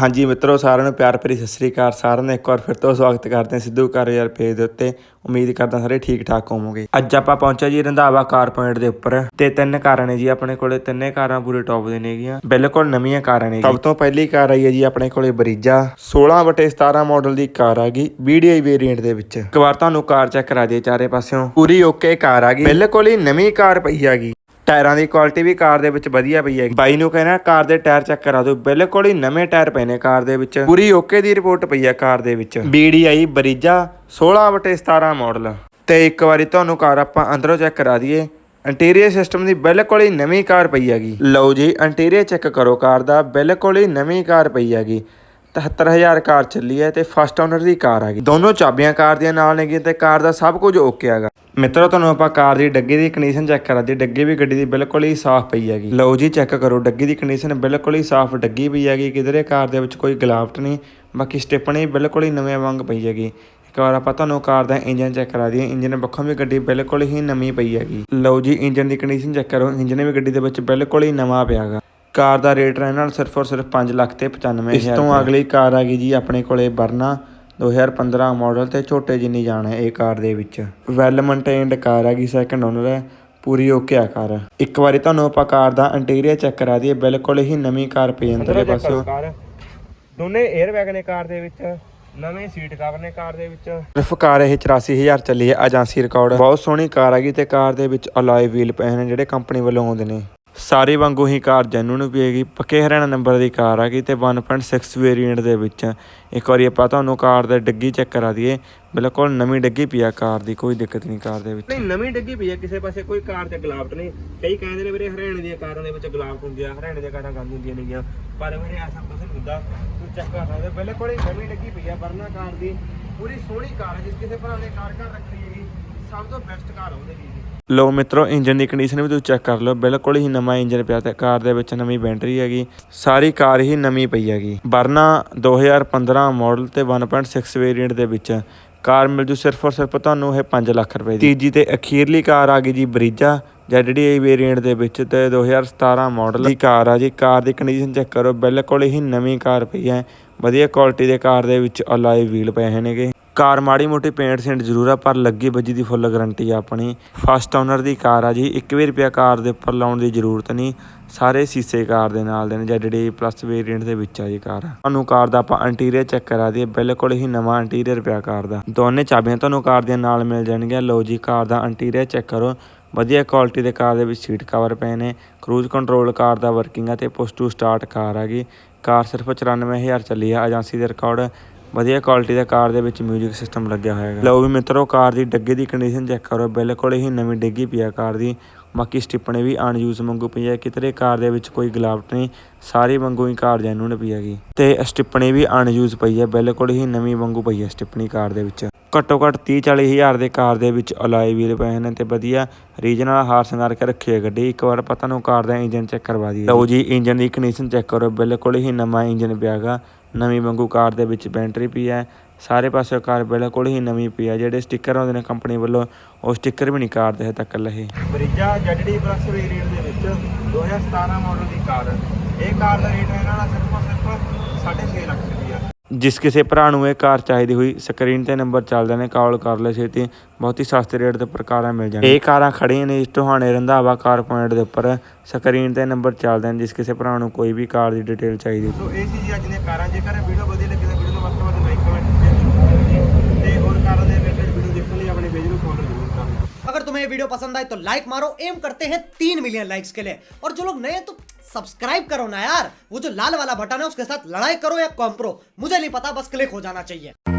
ਹਾਂਜੀ ਮਿੱਤਰੋ ਸਾਰਿਆਂ ਨੂੰ ਪਿਆਰ ਭਰੀ ਸਤਿ ਸ੍ਰੀ ਅਕਾਲ। ਸਾਰਿਆਂ ਦਾ ਇੱਕ ਵਾਰ ਫਿਰ ਤੋਂ ਸਵਾਗਤ ਕਰਦੇ ਹਾਂ ਸਿੱਧੂ ਕਾਰ ਯਾਰ ਪੇਜ ਦੇ ਉੱਤੇ। ਉਮੀਦ ਕਰਦਾ ਸਾਰੇ ਠੀਕ ਠਾਕ ਹੋਵੋਗੇ। ਅੱਜ ਆਪਾਂ ਪਹੁੰਚਿਆ ਜੀ ਰੰਧਾਵਾ ਕਾਰ ਪੁਆਇੰਟ ਦੇ ਉੱਪਰ ਤੇ ਤਿੰਨ ਕਾਰਾਂ ਨੇ ਜੀ ਆਪਣੇ ਕੋਲੇ। ਤਿੰਨੇ ਕਾਰਾਂ ਪੂਰੇ ਟੌਪ ਦੇ ਨੇਗੀਆਂ ਬਿਲਕੁਲ ਨਵੀਆਂ ਕਾਰਾਂ ਨੇ ਸਭ ਤੋਂ ਪਹਿਲੀ ਕਾਰ ਆਈ ਹੈ ਜੀ ਆਪਣੇ ਕੋਲੇ ਬਰੀਜਾ। 16 ਬਟੇ 17 ਮਾਡਲ ਦੀ ਕਾਰ ਆ ਗਈ BDI ਵੇਰੀਐਂਟ ਦੇ ਵਿੱਚ। ਇੱਕ ਵਾਰ ਤੁਹਾਨੂੰ ਕਾਰ ਚੈੱਕ ਕਰਾ ਦਈਏ ਚਾਰੇ ਪਾਸਿਓਂ। ਪੂਰੀ ਓਕੇ ਕਾਰ ਆ ਗਈ। ਬਿਲਕੁਲ ਹੀ ਨਵੀਂ ਕਾਰ ਪਈ ਹੈਗੀ ਟਾਇਰਾਂ ਦੀ ਕੁਆਲਿਟੀ ਵੀ ਕਾਰ ਦੇ ਵਿੱਚ ਵਧੀਆ ਪਈ ਹੈ। ਬਾਈ ਨੂੰ ਕਹਿਣਾ, ਕਾਰ ਦੇ ਟਾਇਰ ਚੈੱਕ ਕਰਾ ਦਿਓ। ਬਿਲਕੁਲ ਹੀ ਨਵੇਂ ਟਾਇਰ ਪਏ ਨੇ ਕਾਰ ਦੇ ਵਿੱਚ। ਪੂਰੀ ਓਕੇ ਦੀ ਰਿਪੋਰਟ ਪਈ ਹੈ ਕਾਰ ਦੇ ਵਿੱਚ। BDI ਬਰੀਜਾ 16 ਬਟੇ 17 ਮਾਡਲ। ਤੇ ਇੱਕ ਵਾਰੀ ਤੁਹਾਨੂੰ ਕਾਰ ਆਪਾਂ ਅੰਦਰੋਂ ਚੈੱਕ ਕਰਾ ਦਈਏ। ਇੰਟੀਰੀਅਰ ਸਿਸਟਮ ਦੀ ਬਿਲਕੁਲ ਹੀ ਨਵੀਂ ਕਾਰ ਪਈ ਹੈਗੀ। ਲਓ ਜੀ, ਇੰਟੀਰੀਅਰ ਚੈੱਕ ਕਰੋ ਕਾਰ ਦਾ। ਬਿਲਕੁਲ ਹੀ ਨਵੀਂ ਕਾਰ ਪਈ ਹੈਗੀ। 73000 ਕਾਰ ਚੱਲੀ ਹੈ ਤੇ ਫਸਟ ਓਨਰ ਦੀ ਕਾਰ ਆ ਗਈ। ਦੋਨੋਂ ਚਾਬੀਆਂ ਕਾਰ ਦੀਆਂ ਨਾਲ ਨੇਗੀਆਂ ਤੇ ਕਾਰ ਦਾ ਸਭ ਕੁਝ ਓਕੇ ਹੈਗਾ। ਮਿੱਤਰੋ, ਤੁਹਾਨੂੰ ਆਪਾਂ ਕਾਰ ਦੀ ਡੱਗੇ ਦੀ ਕੰਡੀਸ਼ਨ ਚੈੱਕ ਕਰਾ ਦਈਏ। ਡੱਗੇ ਵੀ ਗੱਡੀ ਦੀ ਬਿਲਕੁਲ ਹੀ ਸਾਫ਼ ਪਈ ਹੈਗੀ। ਲਓ ਜੀ ਚੈੱਕ ਕਰੋ। ਡੱਗੇ ਦੀ ਕੰਡੀਸ਼ਨ ਬਿਲਕੁਲ ਹੀ ਸਾਫ਼ ਡੱਗੀ ਪਈ ਹੈਗੀ। ਕਿਧਰੇ ਕਾਰ ਦੇ ਵਿੱਚ ਕੋਈ ਗਲਾਵਟ ਨਹੀਂ, ਬਾਕੀ ਸਟੈਪਣੀ ਬਿਲਕੁਲ ਹੀ ਨਵੇਂ ਵਾਂਗ ਪਈ ਹੈਗੀ। ਇੱਕ ਵਾਰ ਆਪਾਂ ਤੁਹਾਨੂੰ ਕਾਰ ਦਾ ਇੰਜਨ ਚੈੱਕ ਕਰਾ ਦਈਏ। ਇੰਜਨ ਪੱਖੋਂ ਵੀ ਗੱਡੀ ਬਿਲਕੁਲ ਹੀ ਨਵੀਂ ਪਈ ਹੈਗੀ। ਲਓ ਜੀ ਇੰਜਨ ਦੀ ਕੰਡੀਸ਼ਨ ਚੈੱਕ ਕਰੋ। ਇੰਜਨ ਵੀ ਗੱਡੀ ਦੇ ਵਿੱਚ ਬਿਲਕੁਲ ਹੀ ਨਵਾਂ ਪਿਆ ਹੈਗਾ। ਕਾਰ ਦਾ ਰੇਟ ਰਹਿਣ ਨਾਲ ਸਿਰਫ ਔਰ ਸਿਰਫ 5 ਲੱਖ ਤੇ 95 ਇਸ ਤੋਂ ਅਗਲੀ ਕਾਰ ਆ ਗਈ ਜੀ ਆਪਣੇ ਕੋਲੇ ਵਰਨਾ 2015 ਮਾਡਲ ਤੇ ਛੋਟੇ ਜਿੰਨੀ ਜਾਣ ਹੈ ਇਹ ਕਾਰ ਦੇ ਵਿੱਚ। ਵੈਲ ਮੇਨਟੇਨਡ ਕਾਰ ਹੈਗੀ ਸੈਕੰਡ ਓਨਰ ਹੈ ਪੂਰੀ ਓਕੇ ਆ ਕਾਰ। ਇੱਕ ਵਾਰੀ ਤੁਹਾਨੂੰ ਆਪਾਂ ਕਾਰ ਦਾ ਇੰਟੀਰੀਅਰ ਚੈੱਕ ਕਰਾ ਦਈਏ ਬਿਲਕੁਲ ਹੀ ਨਵੀਂ ਕਾਰ ਪਈ ਅੰਦਰਲੇ ਪਾਸੋਂ ਦੋਨੇ 에ਅਰ ਬੈਗ ਨੇ ਕਾਰ ਦੇ ਵਿੱਚ ਨਵੇਂ ਸੀਟ ਕਵਰ ਨੇ ਕਾਰ ਦੇ ਵਿੱਚ। ਸਿਰਫ ਕਾਰ ਇਹ 84000 ਚੱਲੀ ਹੈ ਏਜੰਸੀ ਰਿਕਾਰਡ ਬਹੁਤ ਸੋਹਣੀ ਕਾਰ ਹੈਗੀ ਤੇ ਕਾਰ ਦੇ ਵਿੱਚ ਅਲੋਏ ਵੀਲ ਪਏ ਨੇ ਜਿਹੜੇ ਕੰਪਨੀ ਵੱਲੋਂ ਆਉਂਦੇ ਨੇ। ਸਾਰੀ ਵਾਂਗੂ ਹੀ ਕਾਰ ਜੈਨੂਨ ਵੀ ਹੈਗੀ। ਪੱਕੇ ਹਰਿਆਣਾ ਨੰਬਰ ਦੀ ਕਾਰ ਹੈਗੀ ਤੇ 1.6 ਵੇਰੀਐਂਟ ਦੇ ਵਿੱਚ। ਇੱਕ ਵਾਰੀ ਆਪਾਂ ਤੁਹਾਨੂੰ ਕਾਰ ਦਾ ਡੱਗੀ ਚੈੱਕ ਕਰਾ ਦਈਏ। ਬਿਲਕੁਲ ਨਵੀਂ ਡੱਗੀ ਪਈ ਆ ਕਾਰ ਦੀ, ਕੋਈ ਦਿੱਕਤ ਨਹੀਂ ਕਾਰ ਦੇ ਵਿੱਚ। ਨਹੀਂ, ਨਵੀਂ ਡੱਗੀ ਪਈ ਹੈ ਕਿਸੇ ਪਾਸੇ ਕੋਈ ਕਾਰ ਤੇ ਗਲਾਵਟ ਨਹੀਂ। ਕਈ ਕਹਿੰਦੇ ਨੇ ਵੀਰੇ ਹਰਿਆਣੇ ਦੀਆਂ ਕਾਰਾਂ ਦੇ ਵਿੱਚ ਗਲਾਵਟ ਹੁੰਦੀ ਆ, ਹਰਿਆਣੇ ਦੀਆਂ ਕਾਰਾਂ ਗੰਦ ਹੁੰਦੀਆਂ ਨੇਗੀਆਂ। ਪਰ ਵੀਰੇ ਐਸਾ ਕੁਝ ਨਹੀਂ ਹੁੰਦਾ ਤੁਸੀਂ ਚੈੱਕ ਕਰ ਸਕਦੇ ਹੋ। ਬਿਲਕੁਲ ਹੀ ਨਵੀਂ ਡੱਗੀ ਪਈ ਆ, ਵਰਨਾ ਕਾਰ ਦੀ। ਪੂਰੀ ਸੋਹਣੀ ਕਾਰ ਹੈ ਜਿਸ ਕਿਸੇ ਭਰਾ ਨੇ ਕਾਰ ਘਰ ਰੱਖੀ ਹੈਗੀ। ਸਭ ਤੋਂ ਬੈਸਟ ਕਾਰ ਹੋਵੇਗੀ ਜੀ ਲੋ ਮਿੱਤਰੋ ਇੰਜਨ ਦੀ ਕੰਡੀਸ਼ਨ ਵੀ ਤੁਸੀਂ ਚੈੱਕ ਕਰ ਲਓ। ਬਿਲਕੁਲ ਹੀ ਨਵਾਂ ਇੰਜਨ ਪਿਆ ਤੇ ਕਾਰ ਦੇ ਵਿੱਚ ਨਵੀਂ ਬੈਟਰੀ ਹੈਗੀ। ਸਾਰੀ ਕਾਰ ਹੀ ਨਵੀਂ ਪਈ ਹੈਗੀ। ਵਰਨਾ 2015 ਮਾਡਲ ਤੇ 1.6 ਵੇਰੀਐਂਟ ਦੇ ਵਿੱਚ ਕਾਰ ਮਿਲ ਜੂ ਸਿਰਫ ਔਰ ਸਿਰਫ ਤੁਹਾਨੂੰ ਇਹ 5 ਲੱਖ ਰੁਪਏ ਦੀ। ਤੀਜੀ ਤੇ ਅਖੀਰਲੀ ਕਾਰ ਆ ਗਈ ਜੀ ਬਰੀਜਾ ਜਿਹੜੀ ਵੇਰੀਐਂਟ ਦੇ ਵਿੱਚ ਤੇ 2017 ਮਾਡਲ ਦੀ ਕਾਰ ਆ ਜੀ। ਕਾਰ ਦੀ ਕੰਡੀਸ਼ਨ ਚੈੱਕ ਕਰੋ। ਬਿਲਕੁਲ ਹੀ ਨਵੀਂ ਕਾਰ ਪਈ ਹੈ। ਵਧੀਆ ਕੁਆਲਿਟੀ ਦੇ ਕਾਰ ਦੇ ਵਿੱਚ ਅਲਾਈ ਵੀਲ ਪਏ ਨੇਗੇ। ਕਾਰ ਮਾੜੀ ਮੋਟੀ ਪੇਂਟ ਸੇਂਟ ਜ਼ਰੂਰ ਆ, ਪਰ ਲੱਗੀ ਵੱਜੀ ਦੀ ਫੁੱਲ ਗਾਰੰਟੀ ਆ ਆਪਣੀ। ਫਸਟ ਓਨਰ ਦੀ ਕਾਰ ਆ ਜੀ 1 ਵੀ ਰੁਪਿਆ ਕਾਰ ਦੇ ਉੱਪਰ ਲਾਉਣ ਦੀ ਜ਼ਰੂਰਤ ਨਹੀਂ। ਸਾਰੇ ਸੀਸੇ ਕਾਰ ਦੇ ਨਾਲ ਦੇ ਨੇ ਜਿਹੜੀ ਪਲੱਸ ਵੇਰੀਐਂਟ ਦੇ ਵਿੱਚ ਆ ਜੀ ਕਾਰ ਤੁਹਾਨੂੰ ਕਾਰ ਦਾ ਆਪਾਂ ਇੰਟੀਰੀਅਰ ਚੈੱਕ ਕਰਾ ਦਈਏ, ਬਿਲਕੁਲ ਹੀ ਨਵਾਂ ਇੰਟੀਰੀਅਰ ਪਿਆ ਕਾਰ ਦਾ। ਦੋਨੇ ਚਾਬੀਆਂ ਤੁਹਾਨੂੰ ਕਾਰ ਦੀਆਂ ਨਾਲ ਮਿਲ ਜਾਣਗੀਆਂ। ਲਓ ਜੀ, ਕਾਰ ਦਾ ਇੰਟੀਰੀਅਰ ਚੈੱਕ ਕਰੋ। ਵਧੀਆ ਕੁਆਲਿਟੀ ਦੇ ਕਾਰ ਦੇ ਵਿੱਚ ਸੀਟ ਕਵਰ ਪਏ ਨੇ। ਕਰੂਜ਼ ਕੰਟਰੋਲ ਕਾਰ ਦਾ ਵਰਕਿੰਗ ਆ ਤੇ ਪੁਸ਼ ਟੂ ਸਟਾਰਟ ਕਾਰ ਆ ਗਈ। ਕਾਰ ਸਿਰਫ 94000 ਚੱਲੀ ਆ ਏਜੰਸੀ ਦੇ ਰਿਕਾਰਡ ਵਧੀਆ ਕੁਆਲਿਟੀ ਦਾ ਕਾਰ ਦੇ ਵਿੱਚ 뮤직 ਸਿਸਟਮ ਲੱਗਿਆ ਹੋਇਆ ਹੈ ਲਓ ਵੀ ਮਿੱਤਰੋ ਕਾਰ ਦੀ ਡੱਗੇ ਦੀ ਕੰਡੀਸ਼ਨ ਚੈੱਕ ਕਰੋ। ਬਿਲਕੁਲ ਹੀ ਨਵੀਂ ਡਿੱਗੀ ਪਈ ਆ ਕਾਰ ਦੀ। ਬਾਕੀ ਸਟਿੱਪਣੇ ਵੀ ਅਨਯੂਜ਼ ਵਾਂਗੂ ਪਈ ਹੈ ਕਿਤੇ ਕਾਰ ਦੇ ਵਿੱਚ ਕੋਈ ਗਲਾਵਟ ਨਹੀਂ। ਸਾਰੀ ਵਾਂਗੂ ਹੀ ਕਾਰ ਜੈਨੂਨ ਪਈ ਹੈਗੀ। ਤੇ ਸਟਿੱਪਣੀ ਵੀ ਅਨਯੂਜ਼ ਪਈ ਹੈ ਬਿਲਕੁਲ ਹੀ ਨਵੀਂ ਵਾਂਗੂ ਪਈ ਹੈ ਸਟਿਪਣੀ ਕਾਰ ਦੇ ਵਿੱਚ। ਘੱਟੋ ਘੱਟ 30 40 ਹਜ਼ਾਰ ਦੇ ਕਾਰ ਦੇ ਵਿੱਚ ਅਲਾਈ ਵੀਲ ਪਏ ਨੇ ਤੇ ਵਧੀਆ ਰੀਜਨਲ ਹਾਰ ਸੰਗਾਰ ਕੇ ਰੱਖੀ ਹੈ ਗੱਡੀ। ਇੱਕ ਵਾਰ ਪਤਾ ਨੂੰ ਕਾਰ ਦਾ ਇੰਜਨ ਚੈੱਕ ਕਰਵਾ ਦਈਏ। ਲਓ ਜੀ ਇੰਜਨ ਦੀ ਕੰਡੀਸ਼ਨ ਚੈੱਕ ਕਰੋ। ਬਿਲਕੁਲ ਹੀ ਨਵਾਂ ਇੰਜਨ ਪਿਆਗਾ ਨਵੀਂ ਵਾਂਗੂ ਕਾਰ ਦੇ ਵਿੱਚ ਬੈਟਰੀ ਪਈ ਹੈ। ਸਾਰੇ ਪਾਸੇ ਕਾਰ ਬਿਲਕੁਲ ਹੀ ਨਵੀਂ ਪਈ ਹੈ। ਜਿਹੜੇ ਸਟicker ਆਉਂਦੇ ਨੇ ਕੰਪਨੀ ਵੱਲੋਂ, ਉਹ ਸਟicker ਵੀ ਨਹੀਂ ਕਾਰ ਦੇ ਹਜੇ ਤੱਕ ਲਹੇ ਬਰੀਜਾ ਜੱਡੀ ਪਲੱਸ ਵੇਰੀਐਂਟ ਦੇ ਵਿੱਚ 2017 ਮਾਡਲ ਦੀ ਕਾਰ ਇਹ ਕਾਰ ਦਾ ਰੇਟ ਹੈ ਇਹਨਾਂ ਦਾ ਸਿਰਫ ਸਿਰਫ 6.5 ਲੱਖ ਜਿਸ ਕਿਸੇ ਭਰਾ ਨੂੰ ਇਹ ਕਾਰ ਚਾਹੀਦੀ ਹੋਈ ਸਕਰੀਨ ਤੇ ਨੰਬਰ ਚੱਲਦੇ ਨੇ ਕਾਲ ਕਰ ਲੈ ਛੇਤੀ। ਬਹੁਤ ਹੀ ਸਸਤੇ ਰੇਟ ਤੇ ਪ੍ਰਕਾਰਾਂ ਮਿਲ ਜਾਣ ਇਹ ਕਾਰਾਂ ਖੜੀਆਂ ਨੇ ਇਸ ਟੋਹਾਣੇ ਰੰਧਾਵਾ ਕਾਰ ਪੁਆਇੰਟ ਦੇ ਉੱਪਰ। ਸਕਰੀਨ ਤੇ ਨੰਬਰ ਚੱਲਦੇ ਨੇ, ਜਿਸ ਕਿਸੇ ਭਰਾ ਨੂੰ ਕੋਈ ਵੀ ਕਾਰ ਦੀ ਡਿਟੇਲ ਚਾਹੀਦੀ ਸੋ ਇਹ ਸੀ ਜੀ ਅੱਜ ਦੀਆਂ ਕਾਰਾਂ। ਜੇਕਰ ਵੀਡੀਓ ਵਧੀਆ ਲੱਗੀ ਤਾਂ ਵੀਡੀਓ ਨੂੰ ਵੱਧ ਤੋਂ ਵੱਧ ਲਾਈਕ ਕਮੈਂਟ तुम्हें ये वीडियो पसंद आए तो लाइक मारो एम करते हैं तीन मिलियन लाइक्स के लिए। और जो लोग नए हैं तो सब्सक्राइब करो ना यार। वो जो लाल वाला बटन है, उसके साथ लड़ाई करो या कॉम्प्रो मुझे नहीं पता, बस क्लिक हो जाना चाहिए।